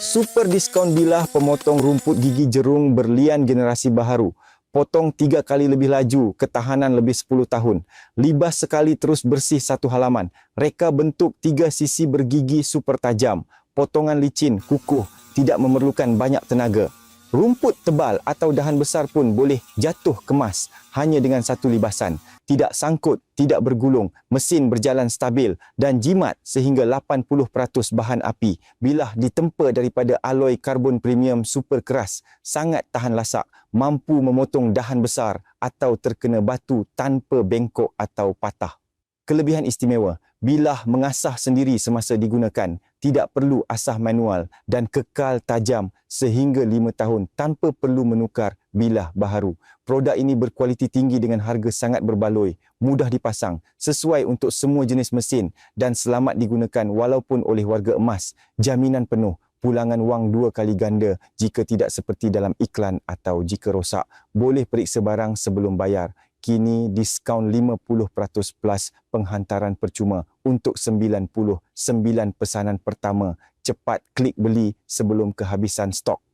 Super diskaun bilah pemotong rumput gigi jerung berlian generasi baharu. Potong tiga kali lebih laju, ketahanan lebih 10 tahun. Libas sekali terus bersih satu halaman. Reka bentuk tiga sisi bergigi super tajam. Potongan licin, kukuh, tidak memerlukan banyak tenaga. Rumput tebal atau dahan besar pun boleh jatuh kemas hanya dengan satu libasan. Tidak sangkut, tidak bergulung, mesin berjalan stabil dan jimat sehingga 80% bahan api. Bilah ditempa daripada alloy karbon premium super keras, sangat tahan lasak, mampu memotong dahan besar atau terkena batu tanpa bengkok atau patah. Kelebihan istimewa, bilah mengasah sendiri semasa digunakan, tidak perlu asah manual dan kekal tajam sehingga 5 tahun tanpa perlu menukar bilah baharu. Produk ini berkualiti tinggi dengan harga sangat berbaloi, mudah dipasang, sesuai untuk semua jenis mesin dan selamat digunakan walaupun oleh warga emas. Jaminan penuh, pulangan wang dua kali ganda jika tidak seperti dalam iklan atau jika rosak. Boleh periksa barang sebelum bayar kini diskaun 50% plus penghantaran percuma untuk 99 pesanan pertama. Cepat klik beli sebelum kehabisan stok.